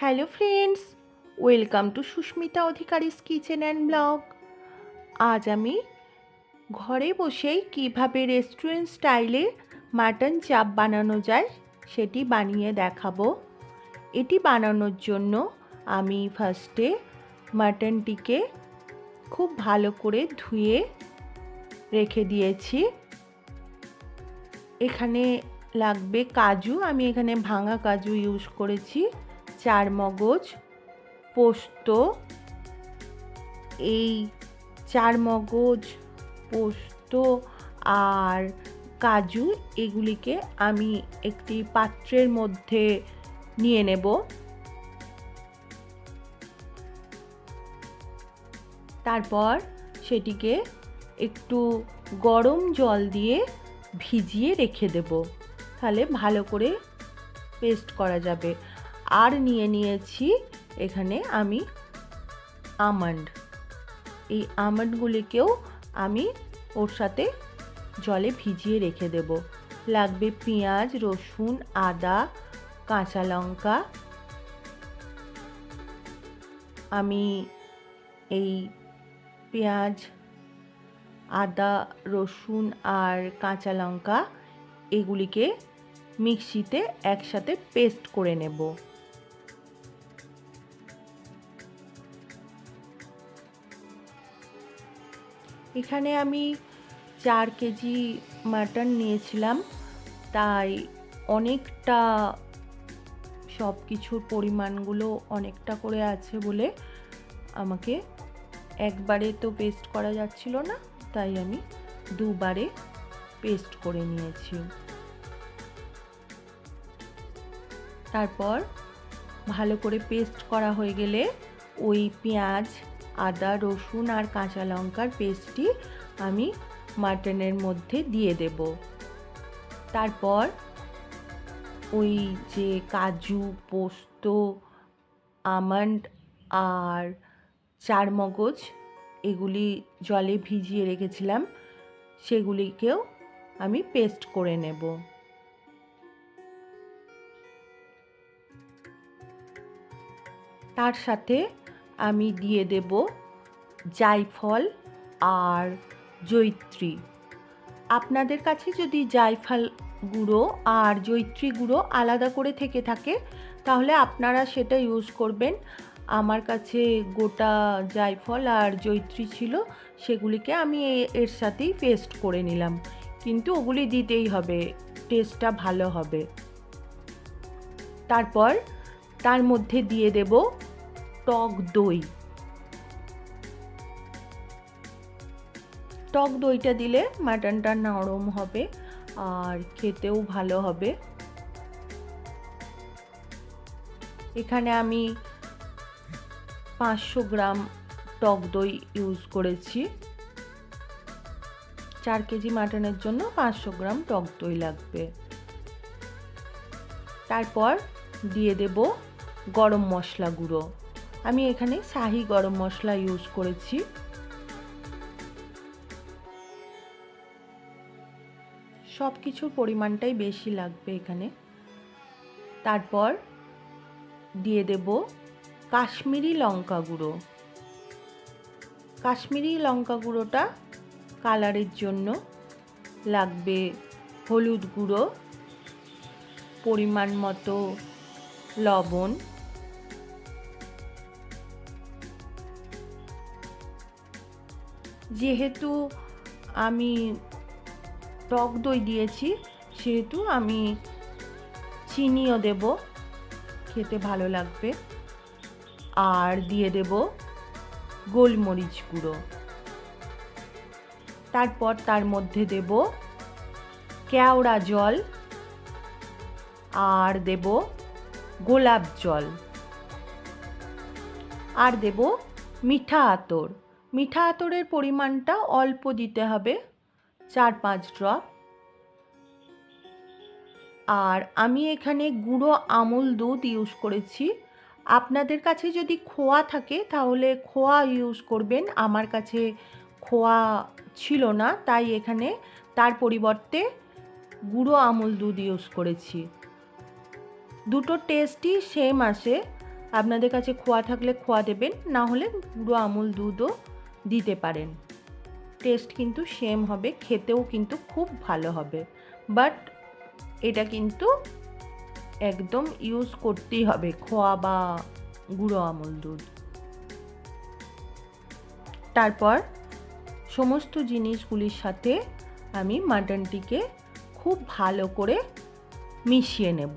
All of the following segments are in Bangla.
Hello friends, welcome to Sushmita Adhikari's kitchen and blog. আজ আমি ঘরে বসেই কীভাবে রেস্টুরেন্ট স্টাইলে মাটন চাপ বানানো যায় সেটি বানিয়ে দেখাবো। এটি বানানোর জন্য আমি ফার্স্টে মাটনটিকে খুব ভালো করে ধুয়ে রেখে দিয়েছি। এখানে লাগবে কাজু, আমি এখানে ভাঙা কাজু ইউজ করেছি। চার মগজ, পোস্ত, এই চার মগজ, পোস্ত আর কাজু, এগুলিকে আমি একটি পাত্রের মধ্যে নিয়ে নেব। তারপর সেটিকে একটু গরম জল দিয়ে ভিজিয়ে রেখে দেব। তাহলে ভালো করে পেস্ট করা যাবে। আর নিয়ে নিয়েছি এখানে আমি আমন্ড। এই আমন্ডগুলিকেও আমি ওর সাথে জলে ভিজিয়ে রেখে দেব। লাগবে পেঁয়াজ, রসুন, আদা, কাঁচা লঙ্কা। আমি এই পেঁয়াজ, আদা, রসুন আর কাঁচা লঙ্কা এগুলিকে মিক্সিতে একসাথে পেস্ট করে নেব। এখানে আমি চার কেজি মাটন নিয়েছিলাম। তাই অনেকটা সব কিছুর পরিমাণগুলো অনেকটা করে আছে বলে আমাকে একবারে তো পেস্ট করা যাচ্ছিল না, তাই আমি দুবারে পেস্ট করে নিয়েছি। তারপর ভালো করে পেস্ট করা হয়ে গেলে ওই পেঁয়াজ আদা, রসুন আর কাঁচা লঙ্কার পেস্টটি আমি মাটনের মধ্যে দিয়ে দেব। তারপর ওই যে কাজু, পোস্ত, আমন্ড আর চারমগজ, এগুলি জলে ভিজিয়ে রেখেছিলাম, সেগুলিকেও আমি পেস্ট করে নেব। তার সাথে আমি দিয়ে দেব জায়ফল আর জৈত্রী। আপনাদের কাছে যদি জায়ফল গুঁড়ো আর জৈত্রী গুঁড়ো আলাদা করে থেকে থাকে, তাহলে আপনারা সেটা ইউজ করবেন। আমার কাছে গোটা জায়ফল আর জৈত্রী ছিল, সেগুলিকে আমি এর সাথেই পেস্ট করে নিলাম। কিন্তু ওগুলি দিতেই হবে টেস্টটা ভালো হবে। তারপর তার মধ্যে দিয়ে দেব টক দই। টক দইটা দিলে মাটনটা নরম হবে আর খেতেও ভালো হবে। এখানে আমি পাঁচশো গ্রাম টক দই ইউজ করেছি। চার কেজি মাটনের জন্য পাঁচশো গ্রাম টক দই লাগবে। তারপর দিয়ে দেব গরম মশলা গুঁড়ো। আমি এখানে শাহি গরম মশলা ইউজ করেছি। সব কিছুর পরিমাণটাই বেশি লাগবে এখানে। তারপর দিয়ে দেব কাশ্মীরি লঙ্কা গুঁড়ো। কাশ্মীরি লঙ্কা গুঁড়োটা কালারের জন্য লাগবে হলুদ গুঁড়ো, পরিমাণ মতো লবণ। যেহেতু আমি টক দই দিয়েছি, সেহেতু আমি চিনিও দেব, খেতে ভালো লাগবে। আর দিয়ে দেব গোলমরিচ গুঁড়ো। তারপর তার মধ্যে দেব কেওড়া জল আর দেব গোলাপ জল। আর দেব মিঠা আতর। মিঠা আতরের পরিমাণটা অল্প দিতে হবে। চার পাঁচ ড্রপ। আর আমি এখানে গুঁড়ো আমুল দুধ ইউজ করেছি। আপনাদের কাছে যদি খোয়া থাকে, তাহলে খোয়া ইউজ করবেন। আমার কাছে খোয়া ছিল না, তাই এখানে তার পরিবর্তে গুঁড়ো আমুল দুধ ইউজ করেছি। দুটো টেস্টই সেম আসে। আপনাদের কাছে খোয়া থাকলে খোয়া দেবেন, না হলে গুঁড়ো আমুল দুধও দিতে পারেন। টেস্ট কিন্তু সেম হবে, খেতেও কিন্তু খুব ভালো হবে। বাট এটা কিন্তু একদম ইউজ করতেই হবে, খোয়া বা গুঁড়ো আমুল দুধ। তারপর সমস্ত জিনিসগুলির সাথে আমি মাটনটিকে খুব ভালো করে মিশিয়ে নেব।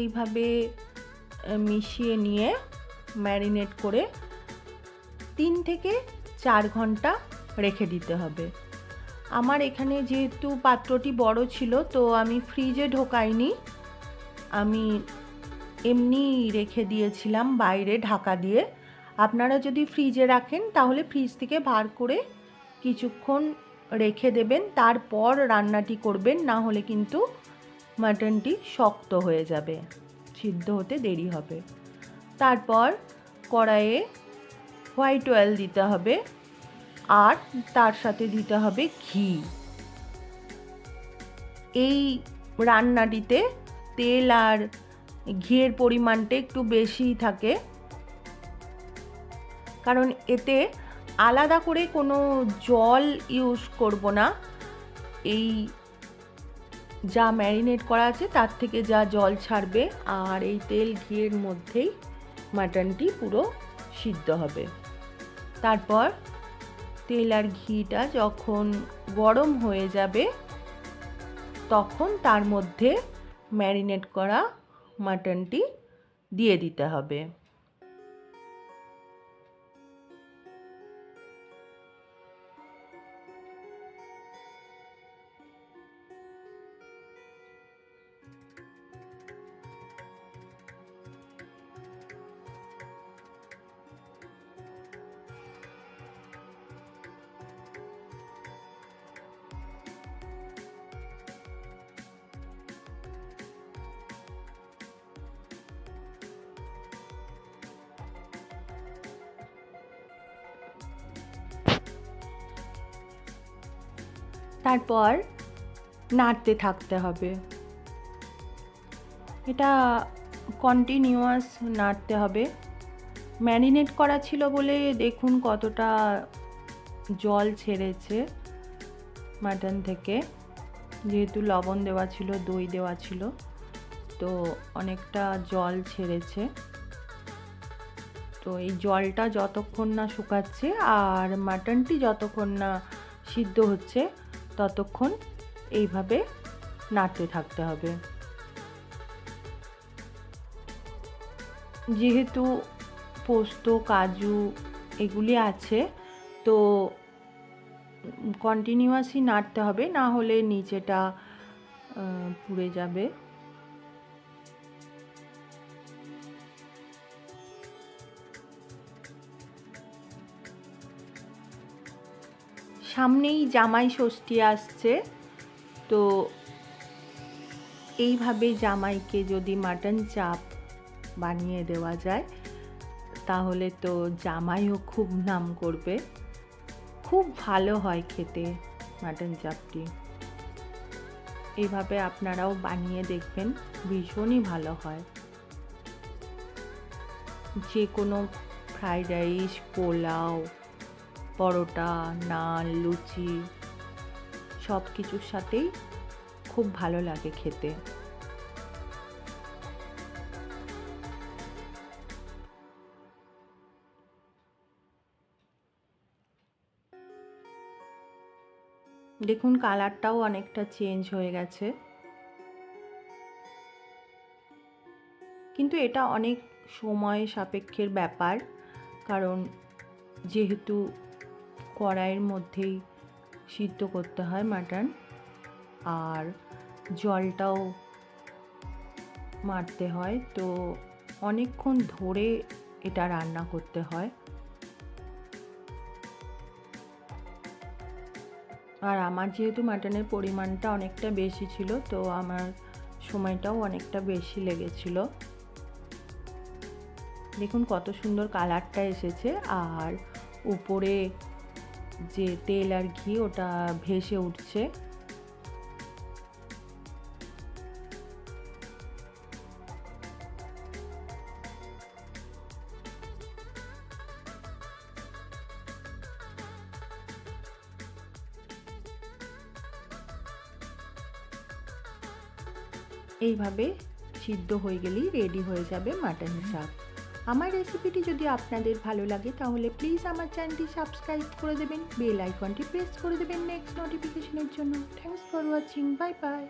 এইভাবে মিশিয়ে নিয়ে ম্যারিনেট করে তিন থেকে চার ঘণ্টা রেখে দিতে হবে। আমার এখানে যেহেতু পাত্রটি বড় ছিল, তো আমি ফ্রিজে ঢোকাইনি। আমি এমনি রেখে দিয়েছিলাম বাইরে ঢাকা দিয়ে। আপনারা যদি ফ্রিজে রাখেন, তাহলে ফ্রিজ থেকে বার করে কিছুক্ষণ রেখে দেবেন, তারপর রান্নাটি করবেন, না হলে কিন্তু মাটনটি শক্ত হয়ে যাবে, সিদ্ধ হতে দেরি হবে। তারপর কড়াইয়ে হোয়াইট অয়েল দিতে হবে আর তার সাথে দিতে হবে ঘি। এই রান্নাটিতে তেল আর ঘিয়ের পরিমাণটা একটু বেশিই থাকে, কারণ এতে আলাদা করে কোনো জল ইউজ করব না। এই যা ম্যারিনেট করা আছে তার থেকে যা জল ছাড়বে আর এই তেল ঘিয়ের মধ্যেই মাটনটি পুরো সিদ্ধ হবে। তারপর তেল আর ঘিটা যখন গরম হয়ে যাবে, তখন তার মধ্যে ম্যারিনেট করা মাটনটি দিয়ে দিতে হবে। তারপর নাড়তে থাকতে হবে। এটা কন্টিনিউয়াস নাড়তে হবে। ম্যারিনেট করা ছিল বলে দেখুন কতটা জল ছেড়েছে মাটন থেকে। যেহেতু লবণ দেওয়া ছিল, দই দেওয়া ছিল, তো অনেকটা জল ছেড়েছে। তো এই জলটা যতক্ষণ না শুকাচ্ছে আর মাটনটি যতক্ষণ না সিদ্ধ হচ্ছে ততক্ষণ এইভাবে নাড়তে থাকতে হবে। যেহেতু পোস্ত, কাজু এগুলি আছে, তো কন্টিনিউয়াসই নাড়তে হবে, না হলে নিচেটা পুড়ে যাবে। সামনেই জামাই ষষ্ঠী আসছে, তো এইভাবে জামাইকে যদি মাটন চাপ বানিয়ে দেওয়া যায়, তাহলে তো জামাইও খুব নাম করবে। খুব ভালো হয় খেতে মাটন চাপটি। এইভাবে আপনারাও বানিয়ে দেখবেন, ভীষণই ভালো হয়। যে কোনো ফ্রাইড রাইস, পোলাও পরোটা, নান, লুচি সব কিছুর সাথেই খুব ভালো লাগে খেতে। দেখুন, কালারটাও অনেকটা চেঞ্জ হয়ে গেছে। কিন্তু এটা অনেক সময় সাপেক্ষের ব্যাপার, কারণ যেহেতু কড়াইয়ের মধ্যেই সিদ্ধ করতে হয় মাটন। আর জলটাও মারতে হয়। তো অনেকক্ষণ ধরে এটা রান্না করতে হয়। আর আমার যেহেতু মাটনের পরিমাণটা অনেকটা বেশি ছিল, তো আমার সময়টাও অনেকটা বেশি লেগেছিল। দেখুন কত সুন্দর কালারটা এসেছে। আর উপরে যে তেল আর ঘি, ওটা ভেসে উঠছে। এইভাবে সিদ্ধ হয়ে গেলেই রেডি হয়ে যাবে মাটন শাক আমার রেসিপিটি যদি আপনাদের ভালো লাগে, তাহলে প্লিজ আমার চ্যানেলটি সাবস্ক্রাইব করে দেবেন বেল আইকনটি প্রেস করে দেবেন নেক্সট নোটিফিকেশনের জন্য। Thanks for watching bye bye